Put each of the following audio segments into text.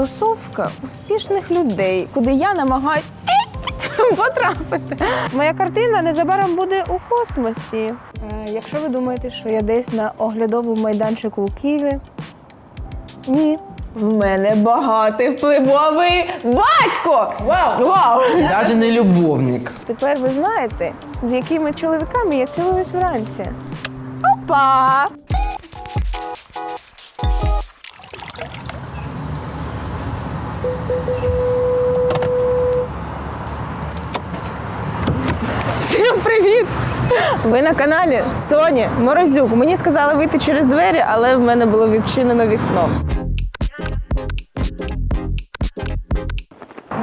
тусовка успішних людей, куди я намагаюсь потрапити. Моя картина незабаром буде у космосі. Е, Якщо ви думаєте, що я десь на оглядовому майданчику у Києві, ні. В мене багатий впливовий батько! Вау! Вау! Даже не любовник. Тепер ви знаєте, з якими чоловіками я цілилась вранці. Опа! Всім привіт! Ви на каналі Соні Морозюк. Мені сказали вийти через двері, але в мене було відчинено вікно.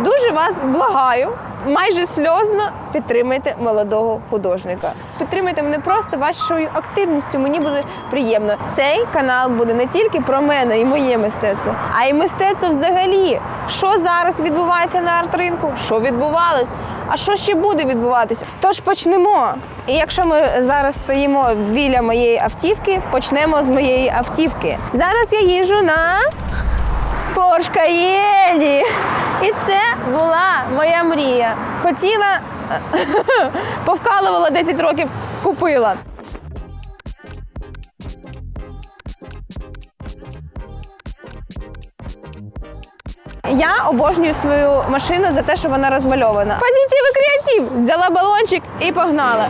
Дуже вас благаю, майже сльозно підтримайте молодого художника. Підтримайте мене просто вашою активністю. Мені буде приємно. Цей канал буде не тільки про мене і моє мистецтво, а й мистецтво взагалі. Що зараз відбувається на арт-ринку? Що відбувалось? А що ще буде відбуватися? Тож почнемо. І якщо ми зараз стоїмо біля моєї автівки, почнемо з моєї автівки. Зараз я їжу на Каєні. І це була моя мрія. Хотіла, повкалувала 10 років, купила. Я обожнюю свою машину за те, що вона розмальована. Позитив і креатив. Взяла балончик і погнала.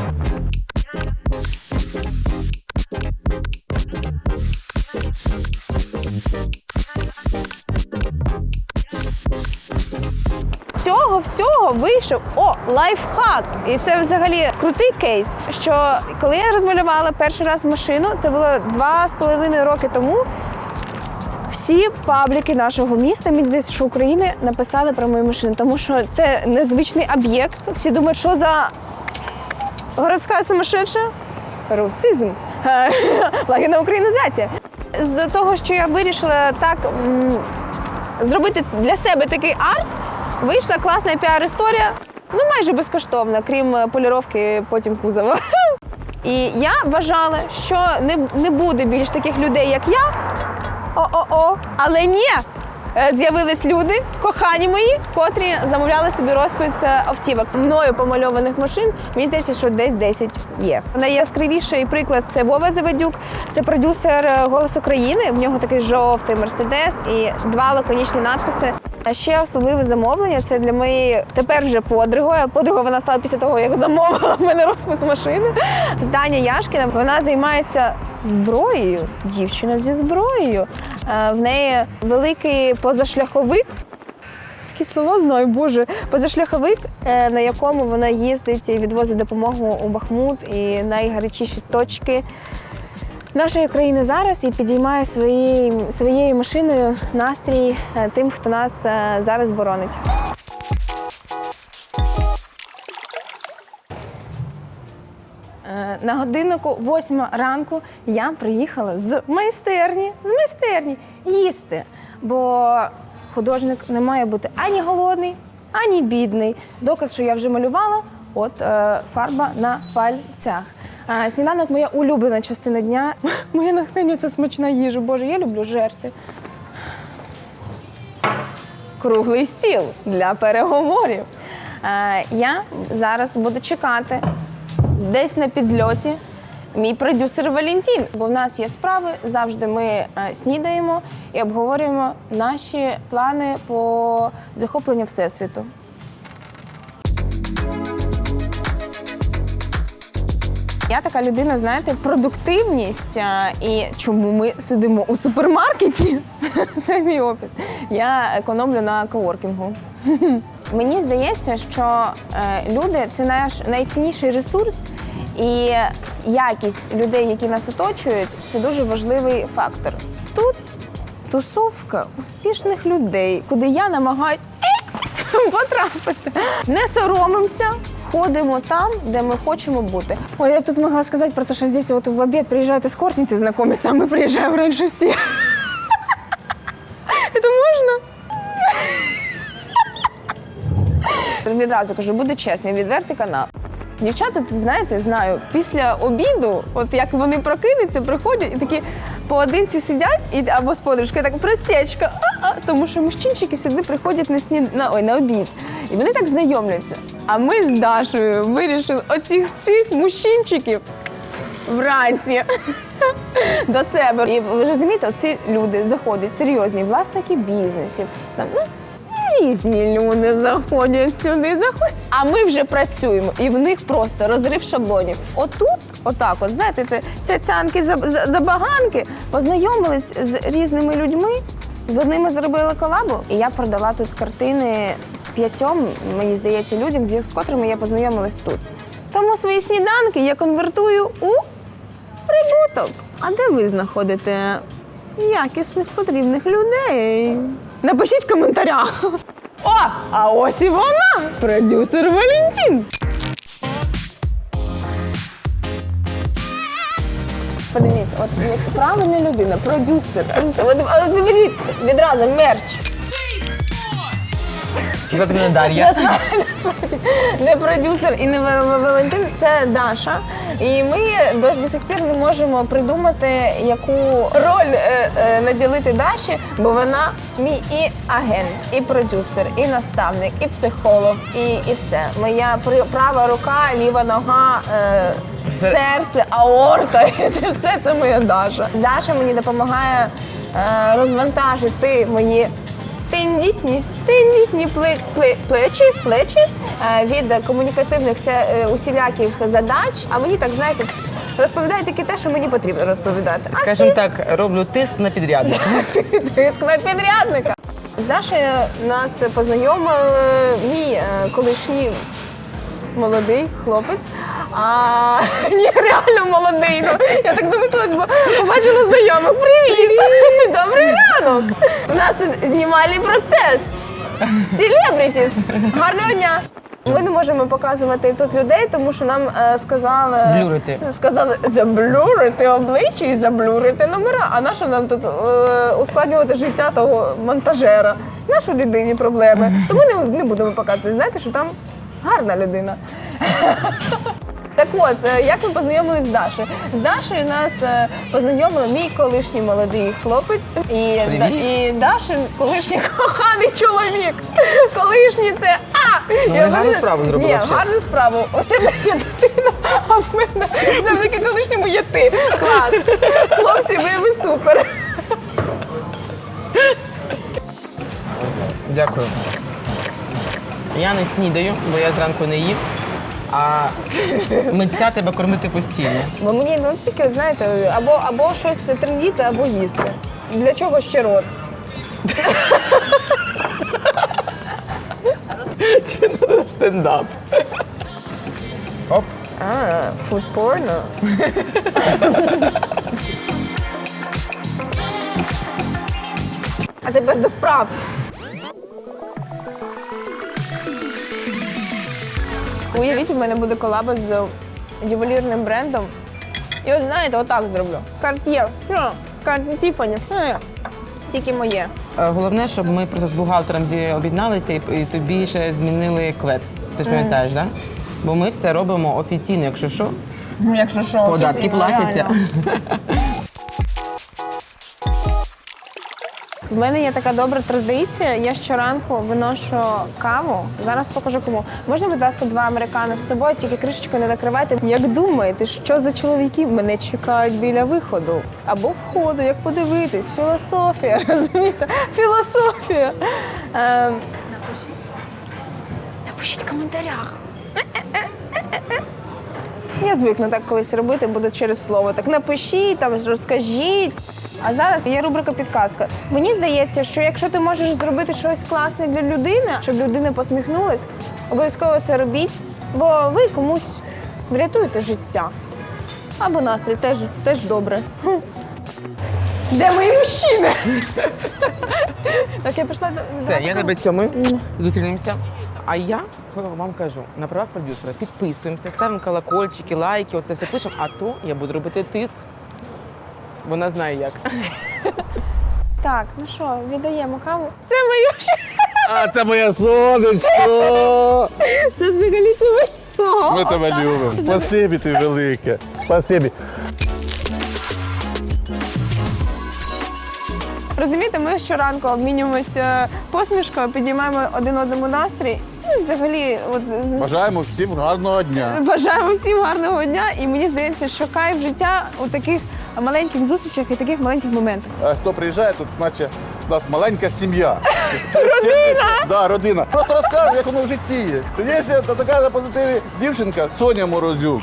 цього всього вийшов о лайфхак. І це взагалі крутий кейс. Що коли я розмалювала перший раз машину, це було два з половиною роки тому. Всі пабліки нашого міста, здається, що України написали про мою машину, тому що це незвичний об'єкт. Всі думають, що за городська сумасшедша? Русизм. Лагідна українізація. З того, що я вирішила так зробити для себе такий арт, вийшла класна піар-історія, ну майже безкоштовна, крім е, поліровки потім кузова. І я вважала, що не, не буде більш таких людей, як я. О-о-о. Але ні. Е, З'явились люди, кохані мої, котрі замовляли собі розпис е, автівок. Мною помальованих машин, мені здається, що десь 10 є. Найяскравіший приклад це Вова Завадюк, це продюсер е, Голос України. В нього такий жовтий мерседес і два лаконічні надписи. А ще особливе замовлення це для моєї тепер вже подруги. Подруга вона стала після того, як замовила в мене розпис машини. Це Таня Яшкіна. Вона займається зброєю. Дівчина зі зброєю. В неї великий позашляховик. Такі слова знаю, Боже. Позашляховик, е, на якому вона їздить і відвозить допомогу у Бахмут і найгарячіші точки нашої країни зараз і підіймає свої, своєю машиною настрій е, тим, хто нас е, зараз боронить. Е, На годиннику 8 ранку я приїхала з майстерні, з майстерні їсти. Бо художник не має бути ані голодний, ані бідний. Доказ, що я вже малювала, от е, фарба на пальцях. Сніданок моя улюблена частина дня. Моє натхнення це смачна їжа. Боже, я люблю жерти. Круглий стіл для переговорів. Я зараз буду чекати десь на підльоті мій продюсер Валентін. Бо в нас є справи. Завжди ми е, снідаємо і обговорюємо наші плани по захопленню всесвіту. Я така людина, знаєте, продуктивність і чому ми сидимо у супермаркеті? Це мій офіс. Я економлю на коворкінгу. Мені здається, що е, люди це наш найцінніший ресурс, і якість людей, які нас оточують, це дуже важливий фактор. Тут тусовка успішних людей, куди я намагаюсь потрапити. Не соромимося. Ходимо там, де ми хочемо бути. Ой, я б тут могла сказати про те, що здесь вот в обід приїжджають ескортниці знайомиться, а ми приїжджаємо раніше всі. Це можна? Відразу кажу, буде чесний, відвертий канал. Дівчата, ти знаєте, знаю, після обіду, от як вони прокинуться, приходять і такі, поодинці сидять і, або з подружкою, так просечка. А-а, тому що мужчинчики сюди приходять на сні... на, ой, на обід. І вони так знайомляться. А ми з Дашою вирішили оцих всіх мужчинчиків вранці до себе. І ви розумієте, ці люди заходять серйозні власники бізнесів. Там, ну, різні люди заходять сюди, заходять. А ми вже працюємо, і в них просто розрив шаблонів. Отут, отак, от знаєте, це, це цянки за- за- забаганки познайомились з різними людьми. З одними зробили колабу, і я продала тут картини п'ятьом, мені здається, людям, з котрими я познайомилась тут. Тому свої сніданки я конвертую у прибуток. А де ви знаходите якісних потрібних людей? Напишіть в коментарях. О, а ось і вона, продюсер Валентин. Подивіться, от як правильна людина, продюсер. продюсер. От, от дивіться, відразу мерч. Мене Дар'я. Насправді, не продюсер і не Ва- Ва- Валентин, це Даша. І ми до, до сих пір не можемо придумати, яку роль е, е, наділити Даші, бо вона мій і агент, і продюсер, і наставник, і психолог, і, і все. Моя при- права рука, ліва нога. Е, Все. Серце, аорта, це все це моя Даша. Даша мені допомагає е, розвантажити мої тендітні, тендітні пле- пле- плечі, плечі е, від комунікативних е, усіляких задач. А мені так знаєте, розповідає тільки те, що мені потрібно розповідати. Скажімо так, роблю тиск на підрядника. тиск на підрядника. З Дашею нас познайомив мій е, колишній молодий хлопець. А ні, реально молодий. Ну я так замислилась, бо побачила знайомих. Привіт! Добрий ранок! У нас тут знімальний процес. Селебрітіс! Гарного дня! Ми не можемо показувати тут людей, тому що нам е, сказали Блюрити. Сказали заблюрити обличчя і заблюрити номера. А нащо нам тут е, ускладнювати життя того монтажера? Нашу людині проблеми. Тому не, не будемо показувати. Знаєте, що там гарна людина. Так от, е, як ми познайомились з Дашею? З Дашею нас е, познайомив мій колишній молодий хлопець і. Да- і Дашин колишній коханий чоловік. Колишній це а! Ну, Я гарну справу зробили Ні, гарну справу. Оце моя дитина, а в мене завдяки колишньому є ти. Клас. Хлопці, ви, ви супер. Дякую. Я не снідаю, бо я зранку не їв. А митця тебе кормити постійно. Бо мені ну тільки знаєте, або або щось трендіти, або їсти. Для чого ще рот? Стендап. Оп. А, фуд порно. А тепер до справ. Уявіть, у мене буде колаба з ювелірним брендом. І от знаєте, отак зроблю. Карт'є. Все, Карт'є Тіфані. Тільки моє. Е, Головне, щоб ми просто з бухгалтером зі- об'єдналися і, тобі ще змінили квет. Ти ж пам'ятаєш, так? Да? Бо ми все робимо офіційно, якщо що. Ну, якщо що, Податки платяться. В мене є така добра традиція. Я щоранку виношу каву. Зараз покажу кому. Можна, будь ласка, два американо з собою, тільки кришечку не накривайте. Як думаєте, що за чоловіки мене чекають біля виходу або входу? Як подивитись? Філософія, розумієте? Філософія. Ем... Напишіть. Напишіть в коментарях. Я звикну так колись робити, буду через слово. Так напишіть, там розкажіть. А зараз є рубрика підказка. Мені здається, що якщо ти можеш зробити щось класне для людини, щоб людина посміхнулась, обов'язково це робіть, бо ви комусь врятуєте життя. Або настрій теж, теж добре. Де мої мужчини? так, я пішла до Все, я тебе цьому зустрінемося. А я вам кажу, на правах продюсера підписуємося, ставимо колокольчики, лайки, оце все пишемо, а то я буду робити тиск. Вона знає як. Так, ну що, віддаємо каву. Це моє А, це моє сонечко! Це взагалі моє. Ми тебе любимо. Спасибі ти велике. Спасибі. Розумієте, ми щоранку обмінюємося посмішкою, підіймаємо один одному настрій. Ну, взагалі, от Бажаємо всім гарного дня. бажаємо всім гарного дня. І мені здається, що кайф життя у таких маленьких зустрічах і таких маленьких моментах. А Хто приїжджає, тут наче у нас маленька сім'я. Родина! Да, родина. Просто розкажу, як воно в житті є. То Є та така на позитиві дівчинка Соня Морозюк.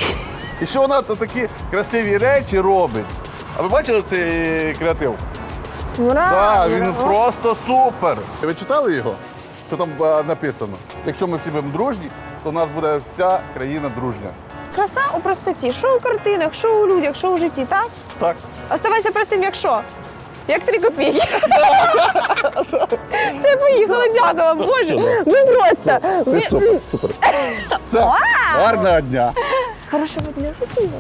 І що вона то такі красиві речі робить. А ви бачили цей креатив? Ура! Так, він О, просто супер. Ви читали його? Що там е, написано? Якщо ми всі будемо дружні, то у нас буде вся країна дружня. Краса у простоті. Що у картинах, що у людях, що у житті, так? Так. Оставайся простим, як що? Як три копійки. Все, поїхали, дякую вам. Боже, ви просто. ви- супер, супер. Все, гарного дня. Хорошого дня, спасибо.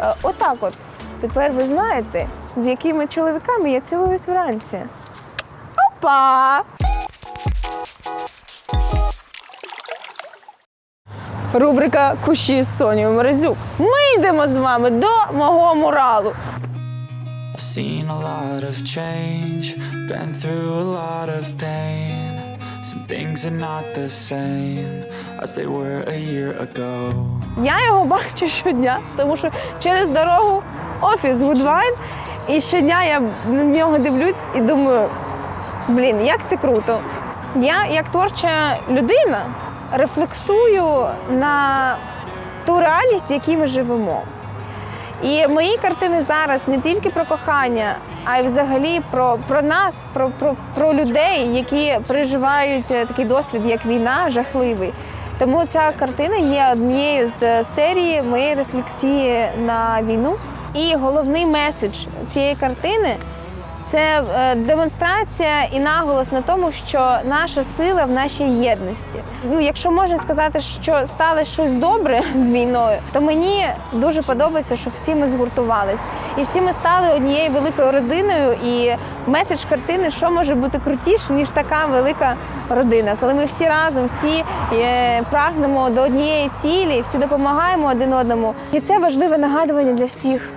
Е, Отак от. Тепер ви знаєте, з якими чоловіками я цілуюсь вранці. Опа! Рубрика Кущі з Сонією Морозюк. Ми йдемо з вами до мого муралу. I've seen a lot of change, been through a lot of pain. Some things are not the same as they were a year ago. Я його бачу щодня, тому що через дорогу офіс Гудвайн. І щодня я на нього дивлюсь і думаю, блін, як це круто. Я, як творча людина, рефлексую на ту реальність, в якій ми живемо. І мої картини зараз не тільки про кохання, а й взагалі про, про нас, про, про, про людей, які переживають е, такий досвід, як війна, жахливий. Тому ця картина є однією з серії моєї рефлексії на війну. І головний меседж цієї картини це е, демонстрація і наголос на тому, що наша сила в нашій єдності. Ну, якщо можна сказати, що сталося щось добре з війною, то мені дуже подобається, що всі ми згуртувались, і всі ми стали однією великою родиною. І меседж картини, що може бути крутіше, ніж така велика родина, коли ми всі разом, всі е, прагнемо до однієї цілі, всі допомагаємо один одному. І це важливе нагадування для всіх,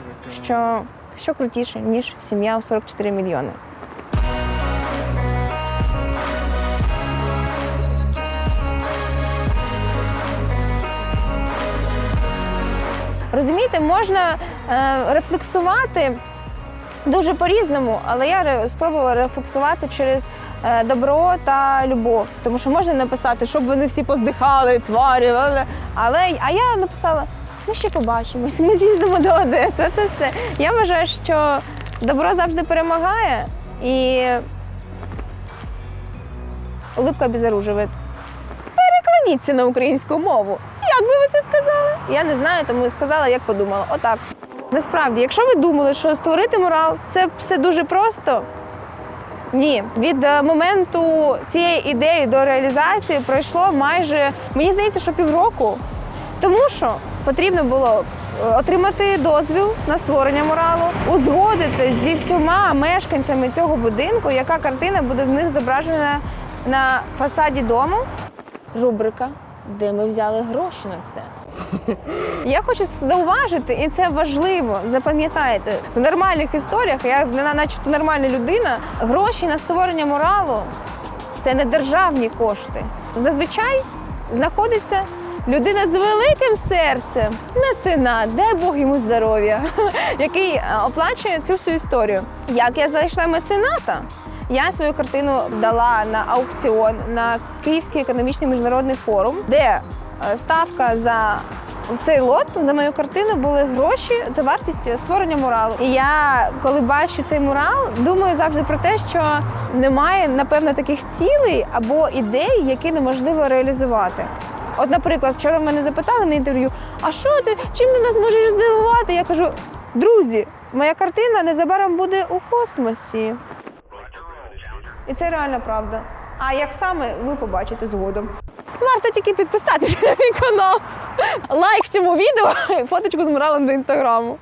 що що крутіше, ніж сім'я у 44 мільйони. Розумієте, можна е, рефлексувати дуже по-різному, але я спробувала рефлексувати через е, добро та любов. Тому що можна написати, щоб вони всі поздихали, тварі, але, але а я написала: ми ще побачимось, ми з'їздимо до Одеси. Це все. Я вважаю, що добро завжди перемагає і улыбка безоруживает. Перекладіться на українську мову. Як би ви це сказали? Я не знаю, тому сказала, як подумала. Отак. Насправді, якщо ви думали, що створити мурал це все дуже просто. Ні, від е, моменту цієї ідеї до реалізації пройшло майже, мені здається, що півроку. Тому що потрібно було е, отримати дозвіл на створення муралу, узгодити зі всіма мешканцями цього будинку, яка картина буде в них зображена на фасаді дому. Рубрика, де ми взяли гроші на це. Я хочу зауважити, і це важливо, запам'ятайте, в нормальних історіях, я на- начебто нормальна людина, гроші на створення моралу це не державні кошти. Зазвичай знаходиться людина з великим серцем, меценат, дай Бог йому здоров'я, який е, оплачує цю всю історію. Як я знайшла мецената? Я свою картину дала на аукціон на Київський економічний міжнародний форум, де е, ставка за цей лот за мою картину були гроші за вартість створення муралу. І я, коли бачу цей мурал, думаю завжди про те, що немає, напевно, таких цілей або ідей, які неможливо реалізувати. От, наприклад, вчора мене запитали на інтерв'ю: а що ти, чим ти нас можеш здивувати? Я кажу: друзі, моя картина незабаром буде у космосі. І це реальна правда. А як саме ви побачите згодом. Варто тільки підписатися на мій канал, лайк цьому відео, і фоточку з моралом до інстаграму.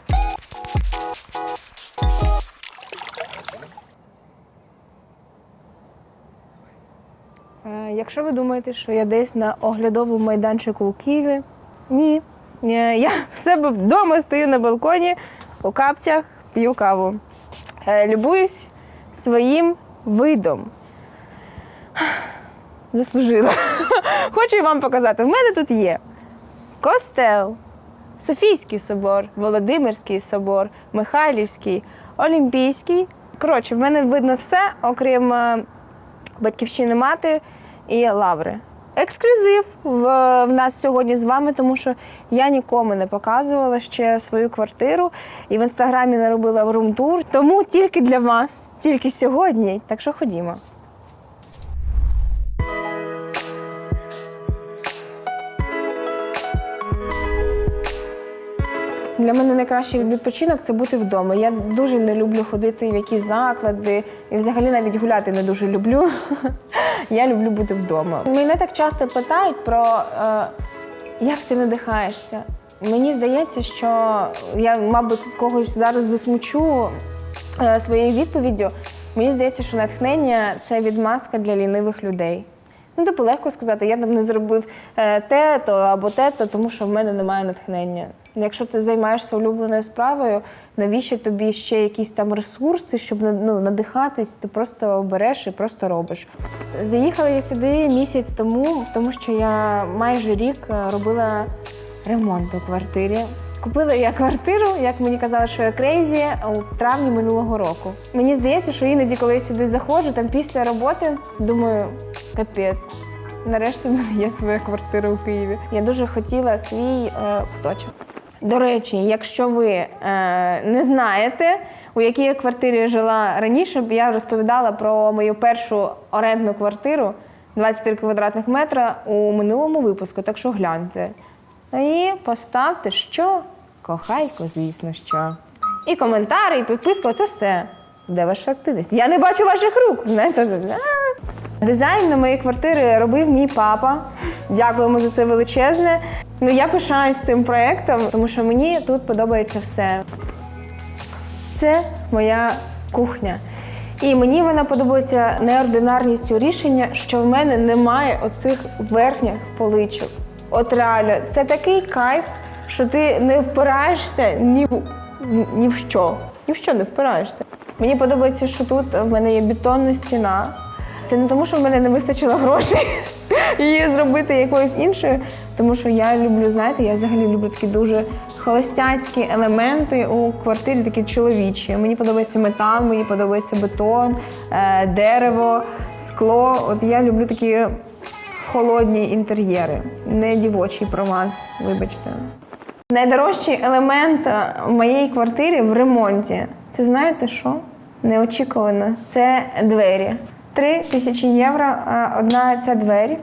Якщо ви думаєте, що я десь на оглядовому майданчику у Києві, ні. Е, Я в себе вдома стою на балконі у капцях, п'ю каву. Е, Любуюсь своїм видом. Заслужила. Хочу вам показати. В мене тут є костел, Софійський собор, Володимирський собор, Михайлівський, Олімпійський. Коротше, в мене видно все, окрім е, батьківщини мати і лаври. Ексклюзив в, в нас сьогодні з вами, тому що я нікому не показувала ще свою квартиру і в інстаграмі не робила рум-тур. Тому тільки для вас, тільки сьогодні. Так що ходімо. Для мене найкращий відпочинок це бути вдома. Я дуже не люблю ходити в якісь заклади і взагалі навіть гуляти не дуже люблю. Я люблю бути вдома. Мене так часто питають про е, як ти надихаєшся. Мені здається, що я, мабуть, когось зараз засмучу е, своєю відповіддю. Мені здається, що натхнення це відмазка для лінивих людей. Ну, типу, легко сказати, я там не зробив е, те-то або те-то, тому що в мене немає натхнення. Якщо ти займаєшся улюбленою справою, навіщо тобі ще якісь там ресурси, щоб ну, надихатись, ти просто береш і просто робиш. Заїхала я сюди місяць тому, тому що я майже рік е, робила ремонт у квартирі. Купила я квартиру, як мені казали, що я крейзі у травні минулого року. Мені здається, що іноді, коли я сюди заходжу, там після роботи, думаю, капець. Нарешті в є своя квартира у Києві. Я дуже хотіла свій е, куточок. До речі, якщо ви е, не знаєте, у якій я квартирі жила раніше, я розповідала про мою першу орендну квартиру 23 квадратних метра у минулому випуску, так що гляньте. І поставте що? Кохайко, звісно, що. І коментарі, і підписка це все. Де ваша активність? Я не бачу ваших рук. Знаєте. Дизайн на моїй квартири робив мій папа. Дякуємо за це величезне. Ну я пишаюсь цим проєктом, тому що мені тут подобається все. Це моя кухня. І мені вона подобається неординарністю рішення, що в мене немає оцих верхніх поличок. От реально, це такий кайф, що ти не впираєшся ні в, ні в що. Ні в що не впираєшся. Мені подобається, що тут в мене є бетонна стіна. Це не тому, що в мене не вистачило грошей її зробити якоюсь іншою. Тому що я люблю, знаєте, я взагалі люблю такі дуже холостяцькі елементи у квартирі, такі чоловічі. Мені подобається метал, мені подобається бетон, е, дерево, скло. От я люблю такі холодні інтер'єри, не дівочий прованс, вибачте. Найдорожчий елемент е, моєї квартири в ремонті. Це знаєте що? Неочікувано. Це двері. Три тисячі євро одна ця двері.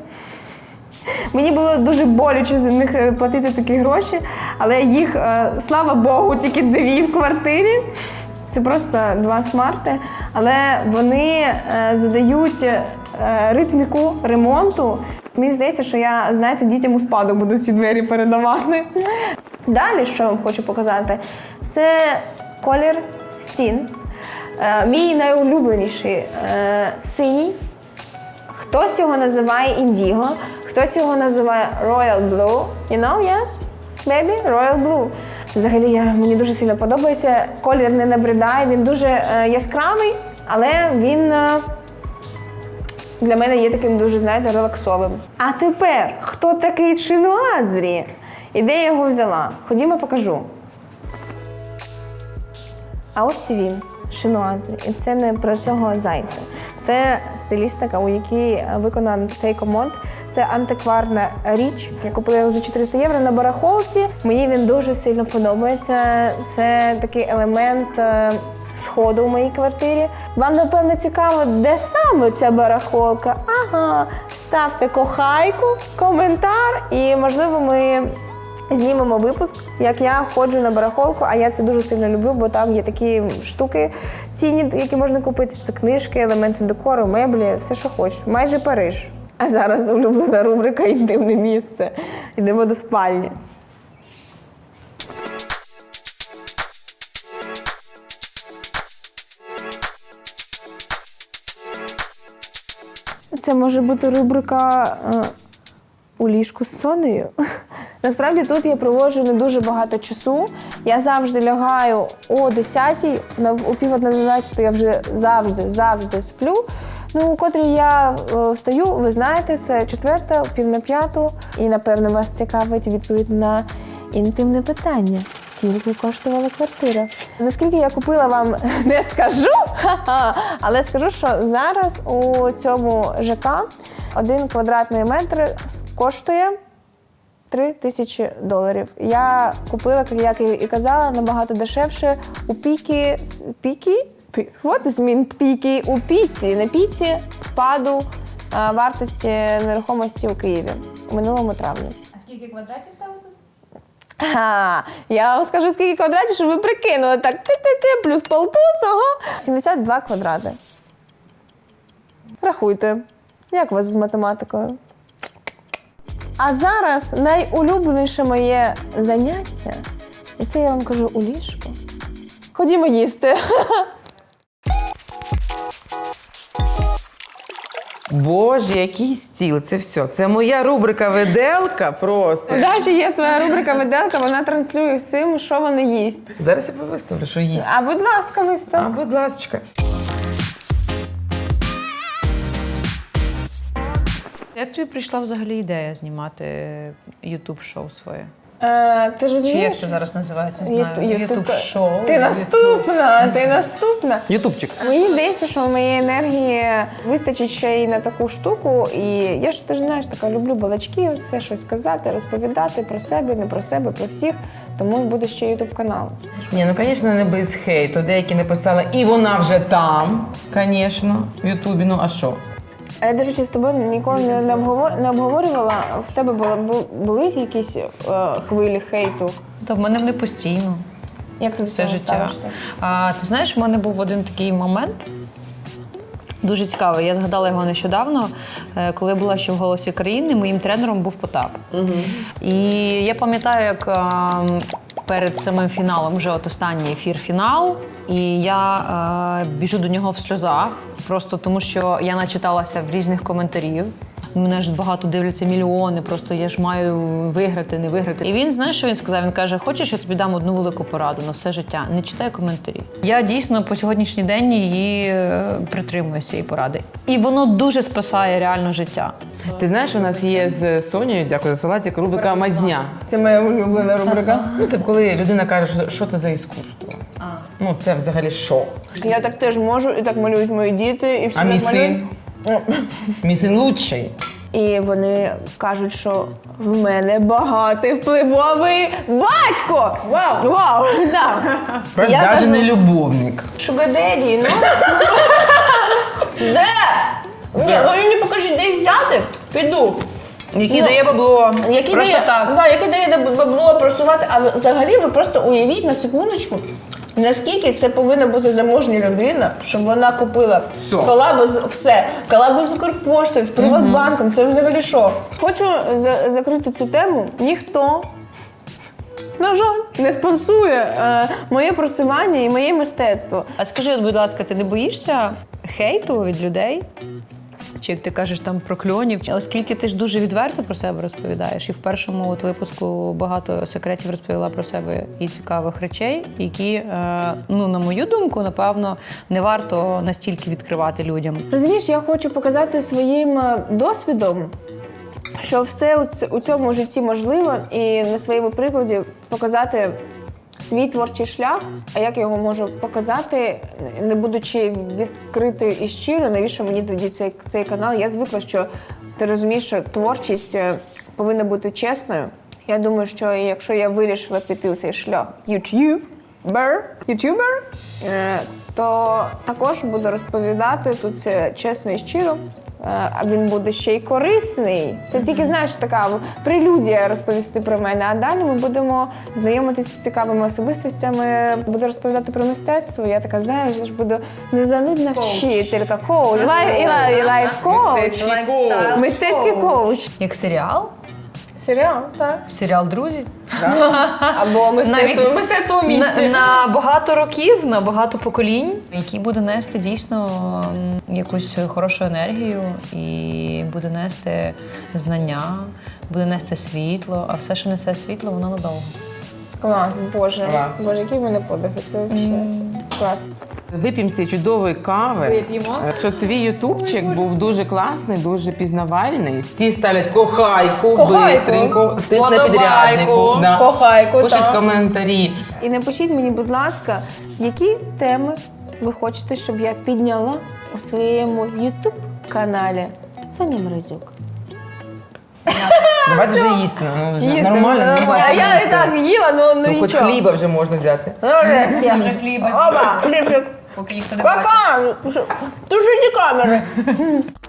Мені було дуже боляче за них е, платити такі гроші, але їх, е, слава Богу, тільки дві в квартирі. Це просто два смарти, але вони е, задають ритміку ремонту. Мені здається, що я, знаєте, дітям у спадок буду ці двері передавати. Далі, що я вам хочу показати, це колір стін. Е, Мій найулюбленіший е, синій. Хтось його називає індіго, хтось його називає Royal Blue. You know, yes? Baby? Royal Blue. Взагалі я, мені дуже сильно подобається. Колір не набридає, він дуже е, яскравий, але він е, для мене є таким дуже, знаєте, релаксовим. А тепер, хто такий Чинуазрі? І де я його взяла? Ходімо, покажу. А ось він, Шинуазрі. І це не про цього зайця. Це стилістика, у якій виконаний цей комод. Це антикварна річ. Я купила його за 400 євро на барахолці. Мені він дуже сильно подобається. Це такий елемент е, сходу у моїй квартирі. Вам напевно цікаво, де саме ця барахолка? Ага, ставте кохайку, коментар, і можливо ми знімемо випуск, як я ходжу на барахолку, а я це дуже сильно люблю, бо там є такі штуки цінні, які можна купити. Це книжки, елементи декору, меблі, все, що хочеш. Майже Париж. А зараз улюблена рубрика Інтимне місце. Йдемо до спальні. Це може бути рубрика е, у ліжку з Сонею. Насправді тут я проводжу не дуже багато часу. Я завжди лягаю о 10 на о пів на 11 я вже завжди, завжди сплю. Ну, у котрій я е, встаю, ви знаєте, це четверта, пів на п'яту. І напевно вас цікавить відповідь на інтимне питання: скільки коштувала квартира? За скільки я купила вам не скажу, але скажу, що зараз у цьому ЖК один квадратний метр коштує 3 тисячі доларів. Я купила, як я і казала, набагато дешевше у пікі. с- Пікі? What does mean пікі? У піці, на піці спаду а, вартості нерухомості у Києві у минулому травні. А скільки квадратів там тут? Ага, я вам скажу, скільки квадратів, щоб ви прикинули. Так, ти-ти-ти, плюс полтус, ага. 72 квадрати. Рахуйте, як у вас з математикою? А зараз найулюбленіше моє заняття, і це я вам кажу у ліжку. Ходімо їсти. Боже, який стіл, це все. Це моя рубрика виделка просто. У Даші є своя рубрика виделка, вона транслює всім, що вона їсть. Зараз я виставлю, що їсть. А будь ласка, А, вистав. будь ласка. Як тобі прийшла взагалі ідея знімати youtube шоу своє? Е, ти ж Чи розумієш? як це зараз називається? Знаю. Ютуб- шоу Ти наступна, ти наступна. Ютубчик. Мені здається, що моєї енергії вистачить ще й на таку штуку. І я ж ти ж знаєш, така люблю балачки, це щось сказати, розповідати про себе, не про себе, про всіх. Тому буде ще ютуб канал. Ні, ну звісно, не без хейту. Деякі написали, і вона вже там, звісно, в Ютубі. Ну а що? А я, до речі, з тобою ніколи не, не, обговор- не обговорювала. В тебе були, були якісь е, хвилі хейту. Та в мене вони постійно. Як ти до Все цього життя. ставишся? А, ти знаєш, у мене був один такий момент. Дуже цікавий. Я згадала його нещодавно, е, коли була ще в голосі країни. Моїм тренером був Потап. І я пам'ятаю, як ем, перед самим фіналом, вже от останній ефір фінал, і я е, біжу до нього в сльозах, просто тому що я начиталася в різних коментарів. Мене ж багато дивляться мільйони, просто я ж маю виграти, не виграти. І він знаєш, що він сказав? Він каже: Хочеш, я тобі дам одну велику пораду на все життя. Не читай коментарі. Я дійсно по сьогоднішній день її е, притримуюся цієї поради. І воно дуже спасає реально життя. Ти знаєш, у нас є з Сонією, дякую за салатик, рубрика Мазня. Це моя улюблена рубрика. Ну, типу, коли людина каже, що, що це за іскусство. Ну, це взагалі що? Я так теж можу, і так малюють мої діти, і всі А мій малюють. син? Мій син лучший. І вони кажуть, що в мене багатий впливовий батько. Вау! Вау! Да. Я навіть кажу, не любовник. Шугадеді, ну. Де? Ні, ви мені покажіть, де їх взяти. Піду. Який Ну, дає бабло. Який Просто дає, так. Да, який дає бабло просувати. А ви- взагалі ви просто уявіть на секундочку, наскільки це повинна бути заможня людина, щоб вона купила Все. колабу з все, колабу з Укрпоштою, з Приватбанком. Це взагалі що? Хочу за- закрити цю тему. Ніхто. На жаль, не спонсує е, моє просування і моє мистецтво. А скажи, от, будь ласка, ти не боїшся хейту від людей? Чи як ти кажеш там про кльонів? Оскільки ти ж дуже відверто про себе розповідаєш, і в першому от випуску багато секретів розповіла про себе і цікавих речей, які, е, ну на мою думку, напевно, не варто настільки відкривати людям. Розумієш, я хочу показати своїм е, досвідом, що все у цьому житті можливо, і на своєму прикладі показати свій творчий шлях. А як я його можу показати, не будучи відкритою і щиро, навіщо мені тоді цей, цей канал? Я звикла, що ти розумієш, що творчість е, повинна бути чесною. Я думаю, що якщо я вирішила піти у цей шлях ютубер, ютубер, е, то також буду розповідати тут все чесно і щиро. А він буде ще й корисний. Це тільки знаєш така прелюдія розповісти про мене. А далі ми будемо знайомитися з цікавими особистостями. Буду розповідати про мистецтво. Я така знаєш, я ж буду незанудна вчителька, коуч, лайф коуч. мистецький коуч. Як серіал? Серіал, так. Серіал Друзі. Або мистецтво, мистецтво у На, місті. на багато років, на багато поколінь, який буде нести дійсно якусь хорошу енергію і буде нести знання, буде нести світло, а все, що несе світло, воно надовго. Клас, боже. Клас. Боже, який мене подих. Це взагалі клас. Вип'ємо цієї чудової кави. Вип'ємо. Е, Що твій ютубчик був дуже класний, дуже пізнавальний. Всі ставлять кохайку, Кохайку. бистренько, тисне Вподобайку. підряднику. Да. Кохайку, Пишуть так. коментарі. І напишіть мені, будь ласка, які теми ви хочете, щоб я підняла у своєму YouTube каналі Соня Морозюк. Давайте вже їсти. Ну, вже Їсти, нормально. ну, не А я і так їла, ну, ну Ну, хоч нічого. хліба вже можна взяти. Я. Вже хліба Оба, хлібчик. Поки ніхто не бачить. Пока! Тушите камери.